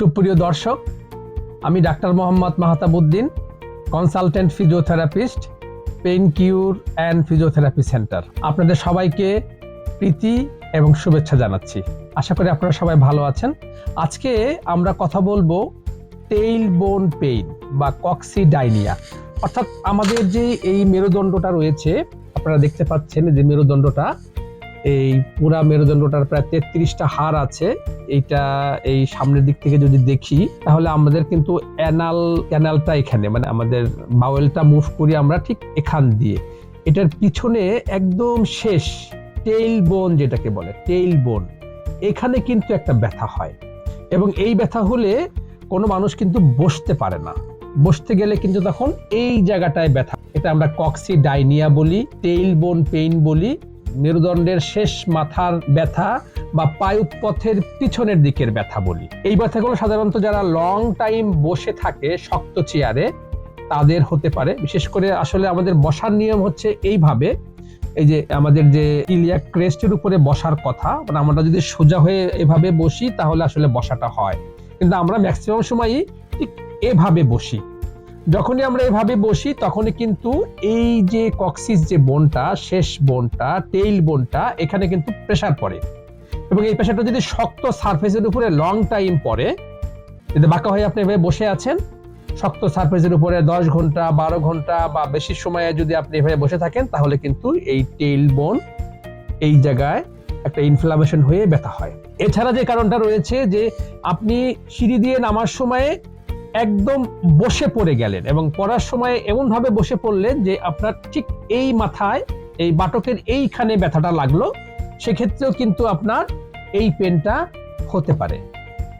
সুপ্রিয় দর্শক, আমি doctor Mohammad Mahtabuddin consultant physiotherapist pain cure and physiotherapy centre আপনাদের সবাইকে প্রীতি এবং শুভেচ্ছা জানাচ্ছি। আশা করি আপনারা সবাই ভালো আছেন। আজকে আমরা কথা বলব টেইল বোন পেইন বা কক্সিডাইনিয়া অর্থাৎ আমাদের যে এই মেরুদণ্ডটা রয়েছে, আপনারা দেখতে পাচ্ছেন যে মেরুদণ্ডটা এই পুরা মেরুদণ্ডটার প্রায় তেত্রিশটা হাড় আছে। এইটা এই সামনের দিক থেকে যদি দেখি, তাহলে আমাদের কিন্তু অ্যানাল ক্যানালটা এখানে মানে আমাদের বাওয়েলটা মুভ করি আমরা ঠিক এখান দিয়ে। এটার পিছনে একদম শেষ টেইল বোন যেটাকে বলে টেইল বোন এখানে কিন্তু একটা ব্যথা হয়। এবং এই ব্যথা হলে কোনো মানুষ কিন্তু বসতে পারে না। বসতে গেলে কিন্তু তখন এই জায়গাটায় ব্যথা। এটা আমরা কক্সি ডাইনিয়া বলি টেইল বোন পেইন বলি। মেরুদণ্ডের শেষ মাথার ব্যথা বা পায়ুপথের পিছনের দিকের ব্যথা বলি। এই ব্যথাগুলো সাধারণত যারা লং টাইম বসে থাকে শক্ত চেয়ারে, তাদের হতে পারে। বিশেষ করে আসলে আমাদের বসার নিয়ম হচ্ছে এইভাবে। এই যে আমাদের যে ইলিয়া ক্রেস্টের উপরে বসার কথা মানে আমরা যদি সোজা হয়ে এভাবে বসি, তাহলে আসলে বসাটা হয়। কিন্তু আমরা ম্যাক্সিমাম সময়ই ঠিক এভাবে বসি। যখনই আমরা এভাবে বসি, তখনই কিন্তু এই যে কক্সিস যে বোনটা, শেষ বোনটা টেইল বোনটা, এখানে কিন্তু প্রেসার পড়ে। এবং এই প্রেসারটা যদি শক্ত সারফেসের উপরে লং টাইম পড়ে, যদি বাঁকা হয়ে আপনি এভাবে বসে আছেন, শক্ত সারফেসের উপরে দশ ঘণ্টা, বারো ঘণ্টা বা বেশি সময়ে যদি আপনি এভাবে বসে থাকেন, তাহলে কিন্তু এই টেইল বোন এই জায়গায় একটা ইনফ্লামেশন হয়ে ব্যথা হয়। এছাড়া যে কারণটা রয়েছে যে, আপনি সিঁড়ি দিয়ে নামার সময়ে একদম বসে পড়ে গেলেন এবং পড়ার সময় এমনভাবে বসে পড়লেন যে আপনার ঠিক এই মাথায়, এই বাটকের এইখানে ব্যথাটা লাগল, সেক্ষেত্রেও কিন্তু আপনার এই পেনটা হতে পারে।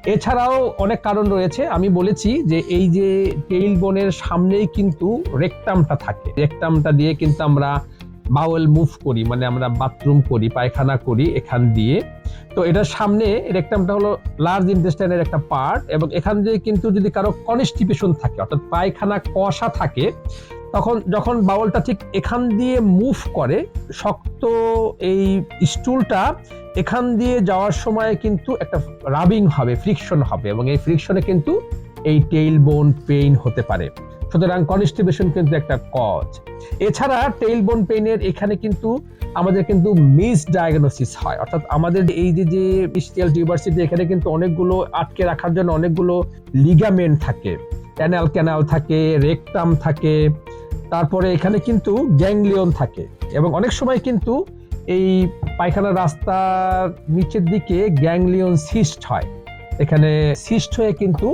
এছাড়াও অনেক কারণ রয়েছে। আমি বলেছি যে এই যে টেইল বোনের সামনেই কিন্তু রেকটামটা থাকে। রেকটামটা দিয়ে কিন্তু আমরা বাউল মুভ করি মানে আমরা বাথরুম করি, পায়খানা করি এখান দিয়ে। তো এটার সামনে রেকটামটা হলো লার্জ ইন্টেস্টাইনের একটা পার্ট এবং এখান দিয়ে কিন্তু যদি কারও কনস্টিপেশন থাকে, অর্থাৎ পায়খানা কষা থাকে, তখন যখন বাউলটা ঠিক এখান দিয়ে মুভ করে, শক্ত এই স্টুলটা এখান দিয়ে যাওয়ার সময় কিন্তু একটা রাবিং হবে ফ্রিকশন হবে এবং এই ফ্রিকশনে কিন্তু এই টেইল বোন পেইন হতে পারে। সুতরাং কনস্টিপেশন কিন্তু একটা কজ এছাড়া টেইল বোন পেইনের এখানে কিন্তু আমাদের কিন্তু মিস ডায়াগনোসিস হয়। অর্থাৎ আমাদের এই যে যে ইস্টিয়াল টিউবারসিটি এখানে কিন্তু অনেকগুলো আটকে রাখার জন্য অনেকগুলো লিগামেন্ট থাকে। ক্যানাল ক্যানাল থাকে রেকটাম থাকে, তারপরে এখানে কিন্তু গ্যাংলিয়ন থাকে। এবং অনেক সময় কিন্তু এই পায়খানা রাস্তার নিচের দিকে গ্যাংলিয়ন সিস্ট হয়। এখানে সিস্ট হয়ে কিন্তু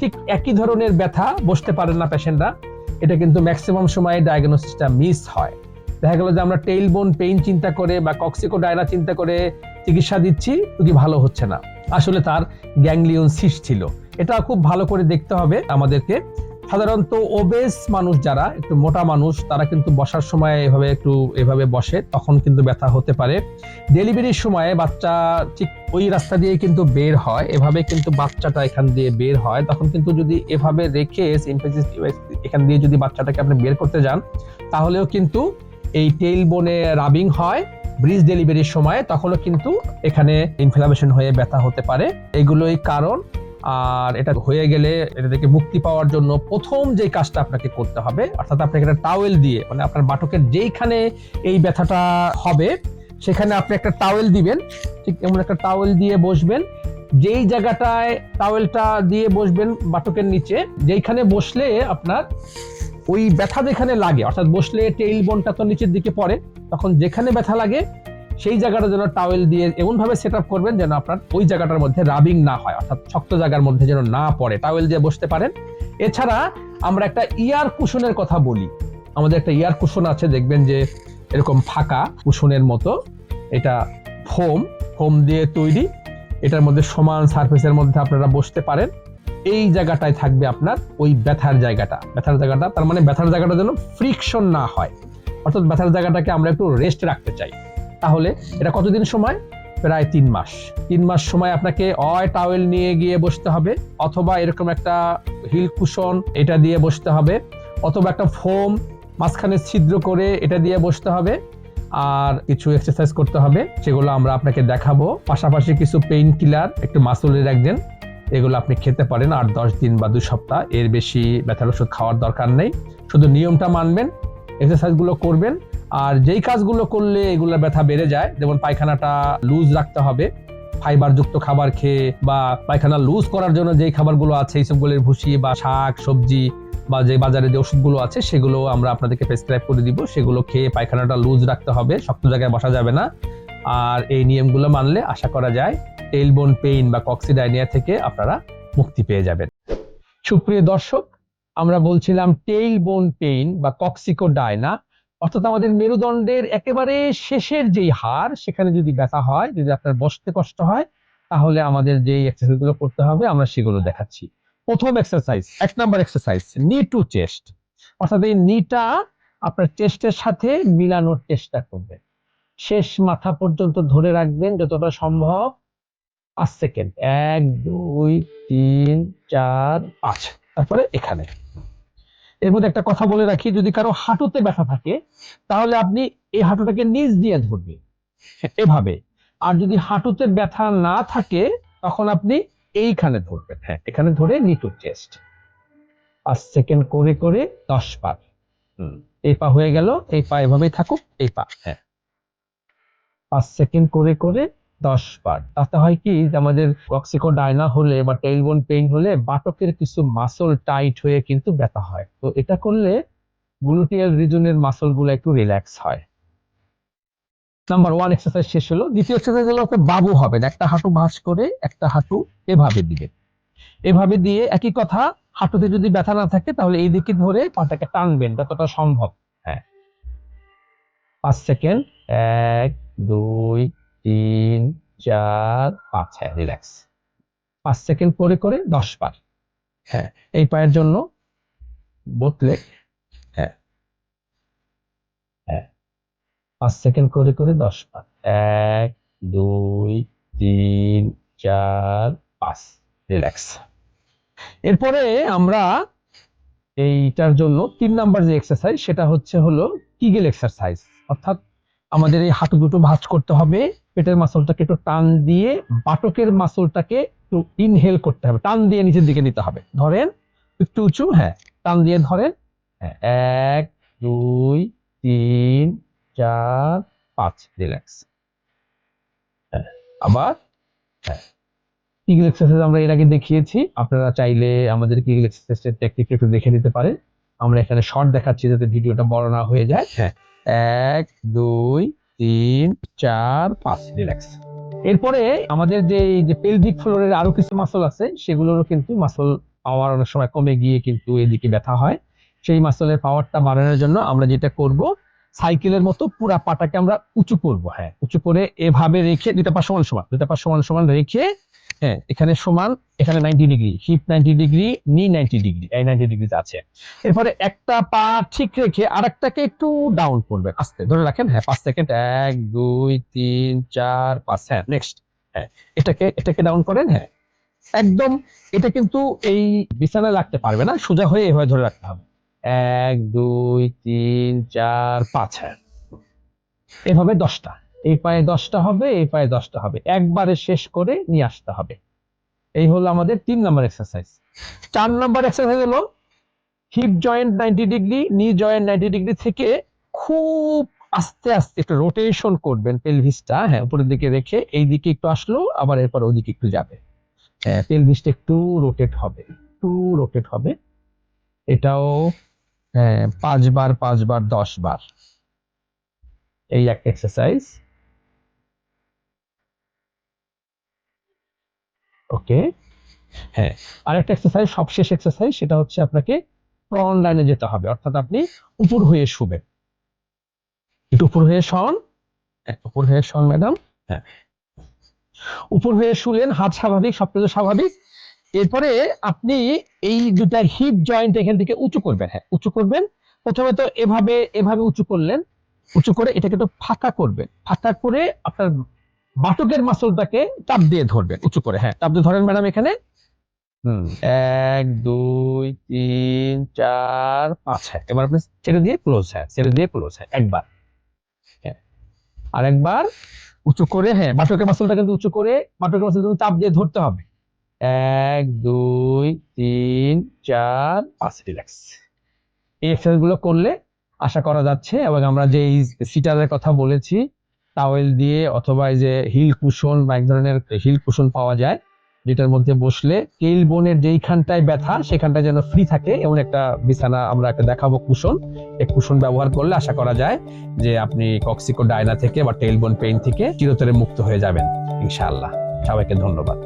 ঠিক একই ধরনের ব্যথা বসতে পারেন না পেশেন্টরা। এটা কিন্তু ম্যাক্সিমাম সময়ে ডায়াগনোসিসটা মিস হয়। দেখা গেল যে আমরা টেইল বোন পেইন চিন্তা করে বা কক্সিকো ডায়রা চিন্তা করে চিকিৎসা দিচ্ছি রুগী ভালো হচ্ছে না। আসলে তার গ্যাংলিয়ন সিস ছিল। এটা খুব ভালো করে দেখতে হবে আমাদেরকে। সাধারণত ওবেস মানুষ যারা, একটু মোটা মানুষ, তারা কিন্তু বসার সময় এভাবে একটু এভাবে বসে, তখন কিন্তু ব্যথা হতে পারে। ডেলিভারির সময় বাচ্চা ঠিক ওই রাস্তা দিয়ে কিন্তু বের হয়, এভাবে কিন্তু বাচ্চাটা এখান দিয়ে বের হয়। তখন কিন্তু যদি এভাবে রেখে সিম্পেসিস এখান দিয়ে যদি বাচ্চাটাকে আপনি বের করতে যান, তাহলেও কিন্তু এই টেইল বোনে রাবিং হয় ব্রিজ ডেলিভারির সময়, তখনও কিন্তু এখানে ইনফ্লামেশন হয়ে ব্যথা হতে পারে। এগুলোই কারণ। আর এটা হয়ে গেলে এটা থেকে মুক্তি পাওয়ার জন্য প্রথম যে কাজটা আপনাকে করতে হবে, অর্থাৎ আপনাকে একটা টাওয়েল দিয়ে মানে আপনার বাটকের যেইখানে এই ব্যথাটা হবে, সেখানে আপনি একটা টাওয়েল দিবেন, ঠিক এমন একটা টাওয়েল দিয়ে বসবেন, যেই জায়গাটায় টাওয়েলটা দিয়ে বসবেন বাটকের নিচে, যেইখানে বসলে আপনার ওই ব্যথা যেখানে লাগে, অর্থাৎ বসলে টেইল বোনটা তো নিচের দিকে পড়ে, তখন যেখানে ব্যথা লাগে সেই জায়গাটা যেন টাওয়েল দিয়ে এমন ভাবে সেট আপ করবেন যেন আপনার ওই জায়গাটার মধ্যে রাবিং না হয়, অর্থাৎ শক্ত জায়গার মধ্যে যেন না পড়ে। টাওয়েল দিয়ে বসতে পারেন। এছাড়া আমরা একটা ইয়ার কুশনের কথা বলি। আমাদের একটা ইয়ার কুশন আছে, দেখবেন যে এরকম ফাঁকা কুশনের মতো। এটা ফোম ফোম দিয়ে তৈরি। এটার মধ্যে সমান সারফেসের মধ্যে আপনারা বসতে পারেন। এই জায়গাটায় থাকবে আপনার ওই ব্যথার জায়গাটা। ব্যথার জায়গাটা, তার মানে ব্যথার জায়গাটা যেন ফ্রিকশন না হয়। অর্থাৎ ব্যথার জায়গাটাকে আমরা একটু রেস্ট রাখতে চাই। তাহলে এটা কতদিন সময়? প্রায় তিন মাস। তিন মাস সময় আপনাকে অয় টাওয়েল নিয়ে গিয়ে বসতে হবে, অথবা এরকম একটা হিল কুশন এটা দিয়ে বসতে হবে, অথবা একটা ফোম মাঝখানে ছিদ্র করে এটা দিয়ে বসতে হবে, আর কিছু এক্সারসাইজ করতে হবে, সেগুলো আমরা আপনাকে দেখাবো। পাশাপাশি কিছু পেইন কিলার একটু মাসুলের রাখবেন এগুলো আপনি খেতে পারেন আর দশ দিন বা দু সপ্তাহ, এর বেশি ব্যথার ওষুধ খাওয়ার দরকার নেই। শুধু নিয়মটা মানবেন এক্সারসাইজগুলো করবেন আর যেই কাজগুলো করলে এগুলোর ব্যথা বেড়ে যায়, যেমন পায়খানাটা লুজ রাখতে হবে ফাইবার যুক্ত খাবার খেয়ে বা পায়খানা লুজ করার জন্য যেই খাবারগুলো আছে, এইসবগুলোর ভুসি বা শাক, সবজি বা যে বাজারে যে ওষুধগুলো আছে, সেগুলো আমরা আপনাদেরকে প্রেসক্রাইব করে দিব। সেগুলো খেয়ে পায়খানাটা লুজ রাখতে হবে, শক্ত জায়গায় বসা যাবে না। আর এই নিয়মগুলো মানলে আশা করা যায় টেইলবোন পেইন বা কক্সিডাইনিয়া থেকে আপনারা মুক্তি পেয়ে যাবেন। সুপ্রিয় দর্শক, আমরা বলছিলাম টেইল বোন পেইন বা কক্সিকোডাইনা অর্থাৎ আমাদের মেরুদণ্ডের একেবারে শেষের যেই হাড় সেখানে যদি ব্যথা হয়, যদি আপনার বসতে কষ্ট হয়, তাহলে আমাদের যেই এক্সারসাইজগুলো করতে হবে, আমরা সেগুলো দেখাচ্ছি। প্রথম এক্সারসাইজ এক number exercise knee to chest অর্থাৎ এই নিটা আপনার চেস্টের সাথে মিলানোর চেষ্টা করবেন। শেষ মাথা পর্যন্ত ধরে রাখবেন, যতটা সম্ভব। পাঁচ সেকেন্ড, এক, দুই, তিন, চার, পাঁচ। তারপরে এখানে। এর মধ্যে একটা কথা বলে রাখি যদি কারও হাঁটুতে ব্যথা থাকে তাহলে আপনি এই হাঁটুটাকে নিচ দিয়ে ধরবেন। এভাবে। আর যদি হাঁটুতে ব্যথা না থাকে তখন আপনি এইখানে ধরবেন। হ্যাঁ এখানে ধরে নিটু চেস্ট পাঁচ সেকেন্ড করে করে দশ হুম, এই পা হয়ে গেল এই পা এভাবেই থাকুক এই পা হ্যাঁ। পাঁচ সেকেন্ড করে করে দশ বার তাতে হয় কি, আমাদের কক্সিকো ডায়না হলে বা টেইলবোন পেইন হলে বাটকের কিছু মাসল টাইট হয়ে কিন্তু ব্যথা হয়। তো এটা করলে গ্লুটিয়াল রিজনের মাসলগুলো একটু রিল্যাক্স হয়। নাম্বার ওয়ান এক্সারসাইজ শেষ হলো। দ্বিতীয় এক্সারসাইজ হলো আপনার বাবু হবেন। একটা হাঁটু ভাঁজ করে একটা হাঁটু এভাবে দিবেন এভাবে দিয়ে একই কথা, হাঁটুতে যদি ব্যথা না থাকে তাহলে এই দিকে ধরে পাটাকে টানবেন, যতটা সম্ভব। হ্যাঁ। পাঁচ সেকেন্ড। এক, দুই তিন, চার, পাঁচ। হ্যাঁ রিল্যাক্স পাঁচ সেকেন্ড করে করে দশ বার। হ্যাঁ এই পায়ের জন্য বোথ হ্যাঁ হ্যাঁ পাঁচ সেকেন্ড করে করে দশ বার। এক, দুই, তিন, চার, পাঁচ। রিল্যাক্স এরপরে আমরা এইটার জন্য তিন নাম্বার যে এক্সারসাইজ সেটা হচ্ছে হলো কিগেল এক্সারসাইজ অর্থাৎ আমাদের এই হাঁটু দুটো ভাঁজ করতে হবে, পেটের মাসলটাকে একটু টান দিয়ে, বাটকের মাসলটাকে একটু ইনহেল করতে হবে, টান দিয়ে নিচের দিকে নিতে হবে। ধরেন, একটু উঁচু হ্যাঁ টান দিয়ে ধরেন হ্যাঁ এক, দুই, তিন, চার, পাঁচ রিল্যাক্স হ্যাঁ আবার হ্যাঁ। কিগল এক্সারসাইজ আমরা এর আগে দেখিয়েছি, আপনারা চাইলে আমাদের কিগল এক্সারসাইজের টেকনিক একটু দেখে নিতে পারেন। আমরা এখানে শর্ট দেখাচ্ছি যাতে ভিডিওটা বড় না হয়ে যায়। হ্যাঁ। এক, দুই, তিন, চার, পাঁচ। রিল্যাক্স এরপরে আমাদের যে যে পেলভিক ফ্লোরের আরও কিছু মাসল আছে, সেগুলোরও কিন্তু মাসল পাওয়ার অনেক সময় কমে গিয়ে কিন্তু এদিকে ব্যথা হয়। সেই মাসলের পাওয়ারটা বাড়ানোর জন্য আমরা যেটা করব সাইকেলের মতো পুরা পাটাকে আমরা উঁচু করব। হ্যাঁ উঁচু করে এভাবে রেখে দুটা পা সমান সমান দুটা পা সমান সমান রেখে হ্যাঁ এখানে সমান, এখানে ninety degree hip ninety degree knee ninety degree এই নাইনটি ডিগ্রিতে আছে। এরপরে একটা পা ঠিক রেখে আরেকটাকে একটু ডাউন করবেন, আস্তে, ধরে রাখেন হ্যাঁ পাঁচ সেকেন্ড এক, দুই, তিন, চার, পাঁচ হ্যাঁ নেক্সট হ্যাঁ এটাকে এটাকে ডাউন করেন হ্যাঁ একদম, এটা কিন্তু এই বিছানায় রাখতে পারবে না, সোজা হয়ে এভাবে ধরে রাখতে হবে। এক, দুই, তিন, চার, পাঁচ হ্যাঁ এভাবে দশটা। এই পায়ে দশটা হবে, এই পায়ে দশটা হবে। একবারে শেষ করে নিয়ে আসতে হবে। এই হলো আমাদের তিন নম্বর এক্সারসাইজ চার নম্বর এক্সারসাইজ হলো hip joint ninety degree knee joint ninety degree থেকে খুব আস্তে আস্তে একটু রোটেশন করবেন পেলভিসটা হ্যাঁ উপরের দিকে রেখে এই দিকে একটু আসলো, আবার এরপর ওদিকে একটু যাবে। হ্যাঁ পেলভিসটা একটু রোটেট হবে, একটু রোটেট হবে। এটাও হ্যাঁ পাঁচবার পাঁচবার দশ বার এই একটা এক্সারসাইজ ওকে? হ্যাঁ। আরেকটা এক্সারসাইজ সবশেষ এক্সারসাইজ সেটা হচ্ছে আপনাকে প্রন লাইনে যেতে হবে। অর্থাৎ আপনি উপর হয়ে শুবেন। একটু উপর হয়ে শন। হ্যাঁ, উপর হয়ে শন ম্যাডাম হ্যাঁ। উপর হয়ে শুলেন হাত স্বাভাবিক সবকিছু স্বাভাবিক। এরপরে আপনি এই দুটা হিপ জয়েন্ট এখান থেকে উঁচু করবেন। হ্যাঁ উঁচু করবেন। প্রথমে তো এভাবে এভাবে উঁচু করলেন। উঁচু করে এটাকে একটু ফাঁকা করবেন। ফাঁকা করে আপনার বাটকের মাসলটাকে চাপ দিয়ে ধরবেন উঁচু করে হ্যাঁ চাপ দিয়ে ধরেন ম্যাডাম এখানে। হুম। এক দুই তিন চার পাঁচ হ্যাঁ এবার আপনি ছেড়ে দিয়ে ক্লোজ হ্যাঁ ছেড়ে দিয়ে ক্লোজ হ্যাঁ একবার। হ্যাঁ আরেকবার উঁচু করে হ্যাঁ বাটকের মাসলটা কিন্তু উঁচু করে বাটকের মাসল কিন্তু চাপ দিয়ে ধরতে হবে। এক দুই তিন চার পাঁচ রিল্যাক্স এই এক্সারসাইজগুলো করলে আশা করা যাচ্ছে এবং আমরা যে সিটারের কথা বলেছি টাওয়েল দিয়ে অথবা এই যে হিল কুশন বা এক ধরনের হিল কুশন পাওয়া যায়, যেটার মধ্যে বসলে কেইল বোনের যেইখানটায় ব্যথা সেখানটা যেন ফ্রি থাকে, এমন একটা বিছানা আমরা একটা দেখাবো কুশন। এই কুশন ব্যবহার করলে আশা করা যায় যে আপনি কক্সিকো ডায়না থেকে বা টেইল বোন পেইন থেকে চিরতরে মুক্ত হয়ে যাবেন, ইনশাআল্লাহ। সবাইকে ধন্যবাদ।